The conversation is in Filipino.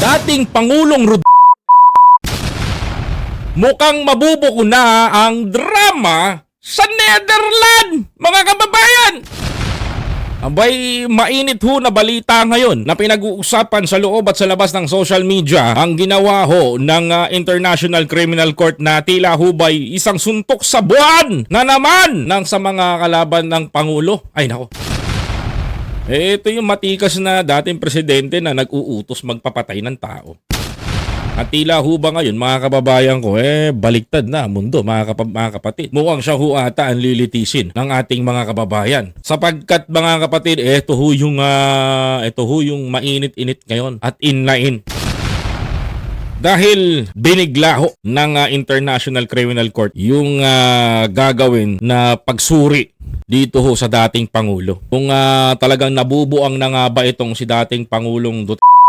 dating Pangulong Rod mukhang mabubuko na ang drama sa Netherlands, mga kababayan! Abay, mainit ho na balita ngayon na pinag-uusapan sa loob at sa labas ng social media ang ginawa ho ng ah, International Criminal Court na tila hubay isang suntok sa buwan na naman ng sa mga kalaban ng Pangulo. Ay nako. Eh, ito yung matikas na dating presidente na nag-uutos magpapatay ng tao. At tila ho ba ngayon, mga kababayan ko, eh, baliktad na mundo, mga, kapa- mga kapatid. Mukhang siya ho ata ang lilitisin ng ating mga kababayan. Sapagkat, mga kapatid, eh, ito ho yung, ah, ito ho yung mainit-init ngayon at in na in. Dahil binigla ho ng ah, International Criminal Court yung ah, gagawin na pagsuri dito ho sa dating Pangulo. Kung ah, talagang nabubuang na nga ba itong si dating Pangulong Duterte